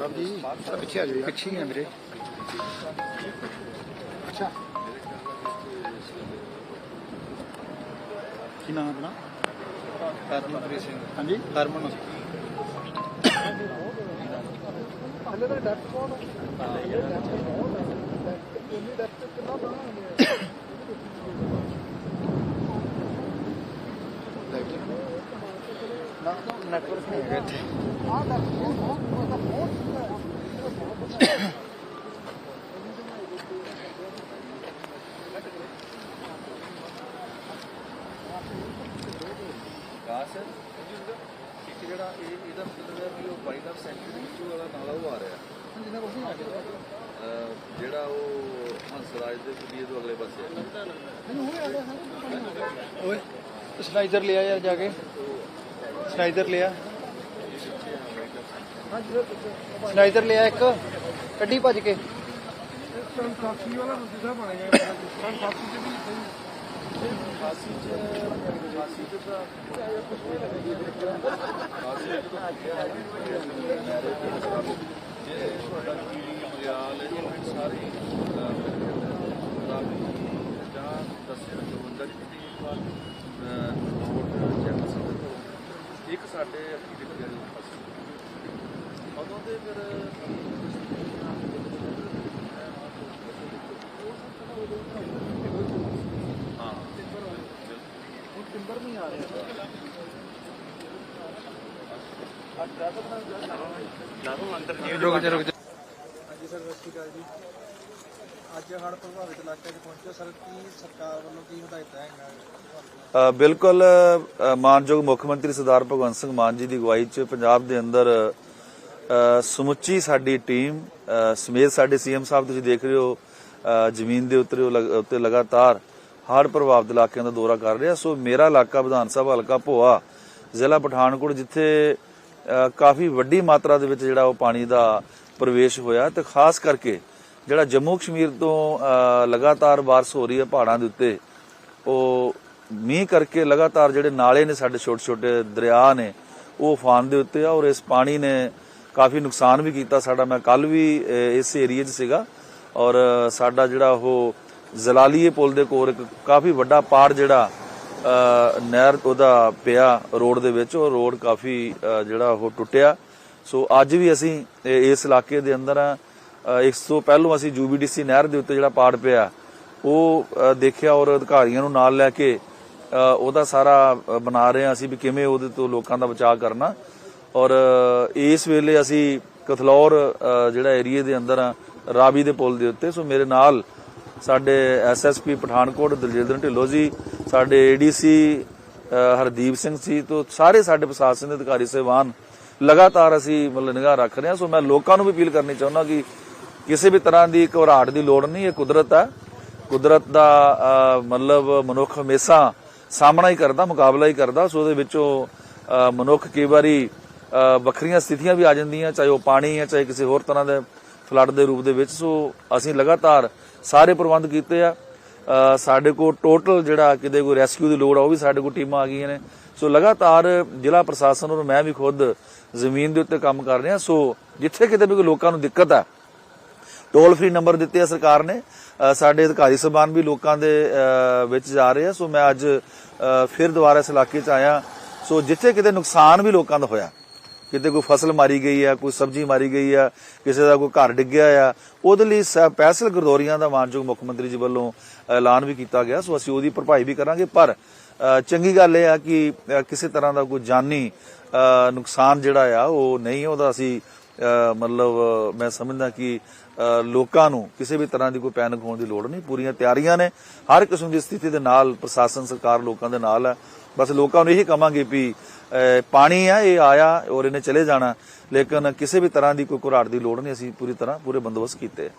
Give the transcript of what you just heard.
ਸਾਹਿਬ ਜੀ ਪਿੱਛੇ ਆ ਜਾਓ ਪਿੱਛੇ ਹੀ ਆ ਮੇਰੇ ਅੱਛਾ ਕੀ ਨਾਮ ਆਪਣਾ ਹਰਮਨਪ੍ਰੀਤ ਸਿੰਘ ਹਾਂਜੀ ਹਰਮਨ ਹਲੇ ਤਾਂ ਡੈਪਟ ਕੋਣ ਇੰਨੀ ਡੈਪਟ ਕਿੰਨਾ ਬਣਾ ਨਾ ਨੈਟਵਰਕ ਨਹੀਂ ਹੈਗਾ ਇੱਥੇ ਕਾਸ ਇੱਕ ਜਿਹੜਾ ਇਹ ਇਹਦਾ ਮਤਲਬ ਹੈ ਵੀ ਉਹ ਬਾਈ ਦਾ ਸੈਂਚੁਰੀ ਵਿੱਚ ਵਾਲਾ ਨਾਲਾ ਉਹ ਆ ਰਿਹਾ। ਅਹ ਜਿਹੜਾ ਉਹ ਹੰਸਰਾਜ ਦੇ ਕੁੜੀ ਤੋਂ ਅਗਲੇ ਪਾਸੇ ਹੈ। ਓਏ ਸਲਾਈਜ਼ਰ ਲਿਆ ਯਾਰ ਜਾ ਕੇ। ਸਲਾਈਜ਼ਰ ਲਿਆ। ਸਲਾਈਜ਼ਰ ਲਿਆ ਇੱਕ। ਕੱਢੀ ਭੱਜ ਕੇ। ਸਾਖੀ ਵਾਲਾ ਦੂਜਾ ਬਣ ਗਿਆ। ਸਾਖੀ ਚ ਵੀ ਇੱਕ ਵਾਰ ਨੋਟ ਚੈੱਕ ਸੀ ਇੱਕ ਸਾਡੇ ਅੱਖੀ ਦੇ ਵਾਲੀ ਫਸੀ ਉਦੋਂ ਦੇ ਫਿਰ ਹਾਂ ਟਿੰਬਰ ਨਹੀਂ ਆ ਰਿਹਾ ਰੁਕ ਜਾ ਰੁਕ ਜਾ। ਹਾਂਜੀ ਸਰ ਸਤਿ ਸ਼੍ਰੀ ਅਕਾਲ ਜੀ। ਅੱਜ ਹੜ੍ਹ ਪ੍ਰਭਾਵਿਤ ਇਲਾਕੇ 'ਚ ਪਹੁੰਚੇ ਸਰ ਕੀ ਸਰਕਾਰ ਵੱਲੋਂ ਕੀ ਹਦਾਇਤਾਂ ਹੈਗੀਆਂ? ਅ, ਬਿਲਕੁਲ ਮਾਨਯੋਗ ਮੁੱਖ ਮੰਤਰੀ ਸਰਦਾਰ ਭਗਵੰਤ ਸਿੰਘ ਮਾਨ ਜੀ ਦੀ ਅਗਵਾਈ 'ਚ ਪੰਜਾਬ ਦੇ ਅੰਦਰ ਸਮੁੱਚੀ ਸਾਡੀ ਟੀਮ ਸਮੇਤ ਸਾਡੇ ਸੀਐਮ ਸਾਹਿਬ ਤੁਸੀਂ ਦੇਖ ਰਹੇ ਹੋ ਜ਼ਮੀਨ ਦੇ ਉੱਤੇ ਉੱਤੇ ਲਗਾਤਾਰ ਹੜ੍ਹ ਪ੍ਰਭਾਵਿਤ ਇਲਾਕਿਆਂ ਦਾ ਦੌਰਾ ਕਰ ਰਿਹਾ। ਸੋ ਮੇਰਾ ਇਲਾਕਾ ਵਿਧਾਨ ਸਭਾ ਹਲਕਾ ਭੋਆ, ਜ਼ਿਲ੍ਹਾ ਪਠਾਨਕੋਟ, ਜਿੱਥੇ ਕਾਫੀ ਵੱਡੀ ਮਾਤਰਾ ਦੇ ਵਿੱਚ ਜਿਹੜਾ ਉਹ ਪਾਣੀ ਦਾ ਪ੍ਰਵੇਸ਼ ਹੋਇਆ ਤੇ ਖਾਸ ਕਰਕੇ ਜਿਹੜਾ ਜੰਮੂ ਕਸ਼ਮੀਰ ਤੋਂ ਲਗਾਤਾਰ ਬਾਰਿਸ਼ ਹੋ ਰਹੀ ਹੈ ਪਹਾੜਾਂ ਦੇ ਉੱਤੇ, ਉਹ ਮੀਂਹ ਕਰਕੇ ਲਗਾਤਾਰ ਜਿਹੜੇ ਨਾਲੇ ਨੇ ਸਾਡੇ ਛੋਟੇ ਛੋਟੇ ਦਰਿਆ ਨੇ, ਉਹ ਉਫਾਨ ਦੇ ਉੱਤੇ ਆ ਔਰ ਇਸ ਪਾਣੀ ਨੇ ਕਾਫੀ ਨੁਕਸਾਨ ਵੀ ਕੀਤਾ। ਸਾਡਾ ਮੈਂ ਕੱਲ ਵੀ ਇਸ ਏਰੀਏ 'ਚ ਸੀਗਾ ਔਰ ਸਾਡਾ ਜਿਹੜਾ ਉਹ ਜ਼ਲਾਲੀਏ ਪੁਲ ਦੇ ਕੋਲ ਇੱਕ ਕਾਫੀ ਵੱਡਾ ਪਾੜ ਜਿਹੜਾ ਨਹਿਰ ਉਹਦਾ ਪਿਆ ਰੋਡ ਦੇ ਵਿੱਚ ਉਹ ਰੋਡ ਕਾਫੀ ਜਿਹੜਾ ਉਹ ਟੁੱਟਿਆ। ਸੋ ਅੱਜ ਵੀ ਅਸੀਂ ਇਸ ਇਲਾਕੇ ਦੇ ਅੰਦਰ ਆ। ਇਸ ਤੋਂ ਪਹਿਲਾਂ ਅਸੀਂ ਯੂਬੀਡੀਸੀ ਨਹਿਰ ਦੇ ਉੱਤੇ ਜਿਹੜਾ ਪਾੜ ਪਿਆ ਉਹ ਦੇਖਿਆ ਔਰ ਅਧਿਕਾਰੀਆਂ ਨੂੰ ਨਾਲ ਲੈ ਕੇ ਉਹਦਾ ਸਾਰਾ ਬਣਾ ਰਹੇ ਹਾਂ ਅਸੀਂ ਵੀ ਕਿਵੇਂ ਉਹਦੇ ਤੋਂ ਲੋਕਾਂ ਦਾ ਬਚਾਅ ਕਰਨਾ। ਔਰ ਇਸ ਵੇਲੇ ਅਸੀਂ ਕਥਲੌਰ ਜਿਹੜਾ ਏਰੀਏ ਦੇ ਅੰਦਰ ਆ, ਰਾਵੀ ਦੇ ਪੁਲ ਦੇ ਉੱਤੇ। ਸੋ ਮੇਰੇ ਨਾਲ ਸਾਡੇ ਐਸਐਸਪੀ ਪਠਾਨਕੋਟ ਦਲਜਿੰਦਰ ਢਿੱਲੋਂ ਜੀ, ਸਾਡੇ ਏਡੀਸੀ ਹਰਦੀਪ ਸਿੰਘ ਜੀ ਤੋਂ ਸਾਰੇ ਸਾਡੇ ਪ੍ਰਸ਼ਾਸਨ ਦੇ ਅਧਿਕਾਰੀ ਸਹਿਬਾਨ ਲਗਾਤਾਰ ਅਸੀਂ ਮਤਲਬ ਨਿਗਾਹ ਰੱਖ ਰਹੇ ਹਾਂ। ਸੋ ਮੈਂ ਲੋਕਾਂ ਨੂੰ ਵੀ ਅਪੀਲ ਕਰਨੀ ਚਾਹੁੰਦਾ ਕਿ ਕਿਸੇ ਵੀ ਤਰ੍ਹਾਂ ਦੀ ਘਬਰਾਹਟ ਦੀ ਲੋੜ ਨਹੀਂ, ਇਹ ਕੁਦਰਤ ਹੈ। ਕੁਦਰਤ ਦਾ ਮਤਲਬ ਮਨੁੱਖ ਹਮੇਸ਼ਾ ਸਾਹਮਣਾ ਹੀ ਕਰਦਾ, ਮੁਕਾਬਲਾ ਹੀ ਕਰਦਾ। ਸੋ ਉਹਦੇ ਵਿੱਚੋਂ ਮਨੁੱਖ ਕਈ ਵਾਰੀ ਵੱਖਰੀਆਂ ਸਥਿਤੀਆਂ ਵੀ ਆ ਜਾਂਦੀਆਂ, ਚਾਹੇ ਉਹ ਪਾਣੀ ਹੈ, ਚਾਹੇ ਕਿਸੇ ਹੋਰ ਤਰ੍ਹਾਂ ਦੇ ਫਲੱਡ ਦੇ ਰੂਪ ਦੇ ਵਿੱਚ। ਸੋ ਅਸੀਂ ਲਗਾਤਾਰ ਸਾਰੇ ਪ੍ਰਬੰਧ ਕੀਤੇ ਆ। ਸਾਡੇ ਕੋਲ ਟੋਟਲ ਜਿਹੜਾ ਕਿਤੇ ਕੋਈ ਰੈਸਕਿਊ ਦੀ ਲੋੜ ਆ, ਉਹ ਵੀ ਸਾਡੇ ਕੋਲ ਟੀਮਾਂ ਆ ਗਈਆਂ ਨੇ। ਸੋ ਲਗਾਤਾਰ ਜ਼ਿਲ੍ਹਾ ਪ੍ਰਸ਼ਾਸਨ ਔਰ ਮੈਂ ਵੀ ਖੁਦ ਜ਼ਮੀਨ ਦੇ ਉੱਤੇ ਕੰਮ ਕਰ ਰਿਹਾ। ਸੋ ਜਿੱਥੇ ਕਿਤੇ ਵੀ ਕੋਈ ਲੋਕਾਂ ਨੂੰ ਦਿੱਕਤ ਆ ਟੋਲ ਫ੍ਰੀ ਨੰਬਰ ਦਿੱਤੇ ਆ ਸਰਕਾਰ ਨੇ। ਸਾਡੇ ਅਧਿਕਾਰੀ ਸਬਾਨ ਵੀ ਲੋਕਾਂ ਦੇ ਵਿੱਚ ਜਾ ਰਹੇ ਆ। ਸੋ ਮੈਂ ਅੱਜ ਫਿਰ ਦੁਬਾਰਾ ਇਸ ਇਲਾਕੇ 'ਚ ਆਇਆ। ਸੋ ਜਿੱਥੇ ਕਿਤੇ ਨੁਕਸਾਨ ਵੀ ਲੋਕਾਂ ਦਾ ਹੋਇਆ ਕਿਤੇ ਕੋਈ ਫਸਲ ਮਾਰੀ ਗਈ ਆ, ਕੋਈ ਸਬਜ਼ੀ ਮਾਰੀ ਗਈ ਆ, ਕਿਸੇ ਦਾ ਕੋਈ ਘਰ ਡਿੱਗਿਆ ਆ, ਉਹਦੇ ਲਈ ਸਪੈਸ਼ਲ ਗਰਦੌਰੀਆਂ ਦਾ ਮਾਨਯੋਗ ਮੁੱਖ ਮੰਤਰੀ ਜੀ ਵੱਲੋਂ ਐਲਾਨ ਵੀ ਕੀਤਾ ਗਿਆ, ਸੋ ਅਸੀਂ ਉਹਦੀ ਭਰਪਾਈ ਵੀ ਕਰਾਂਗੇ, ਪਰ ਚੰਗੀ ਗੱਲ ਇਹ ਆ ਕਿ ਕਿਸੇ ਤਰ੍ਹਾਂ ਦਾ ਕੋਈ ਜਾਨੀ ਨੁਕਸਾਨ ਜਿਹੜਾ ਆ, ਉਹ ਨਹੀਂ ਉਹਦਾ ਅਸੀਂ ਮਤਲਬ ਮੈਂ ਸਮਝਦਾ ਕਿ ਲੋਕਾਂ ਨੂੰ ਕਿਸੇ ਵੀ ਤਰ੍ਹਾਂ ਦੀ ਕੋਈ ਪੈਨਿਕ ਹੋਣ ਦੀ ਲੋੜ ਨਹੀਂ, ਪੂਰੀਆਂ ਤਿਆਰੀਆਂ ਨੇ, ਹਰ ਕਿਸਮ ਦੀ ਸਥਿਤੀ ਦੇ ਨਾਲ, ਪ੍ਰਸ਼ਾਸਨ, ਸਰਕਾਰ ਲੋਕਾਂ ਦੇ ਨਾਲ ਹੈ ਬਸ ਲੋਕਾਂ ਨੂੰ ਇਹੀ ਕਹਾਂਗੇ ਵੀ ਪਾਣੀ ਆ, ਇਹ ਆਇਆ ਔਰ ਇਹਨੇ ਚਲੇ ਜਾਣਾ ਲੇਕਿਨ ਕਿਸੇ ਵੀ ਤਰ੍ਹਾਂ ਦੀ ਕੋਈ ਘੁਰਾੜ ਦੀ ਲੋੜ ਨਹੀਂ, ਅਸੀਂ ਪੂਰੀ ਤਰ੍ਹਾਂ ਪੂਰੇ ਬੰਦੋਬਸਤ ਕੀਤੇ ਹੈ।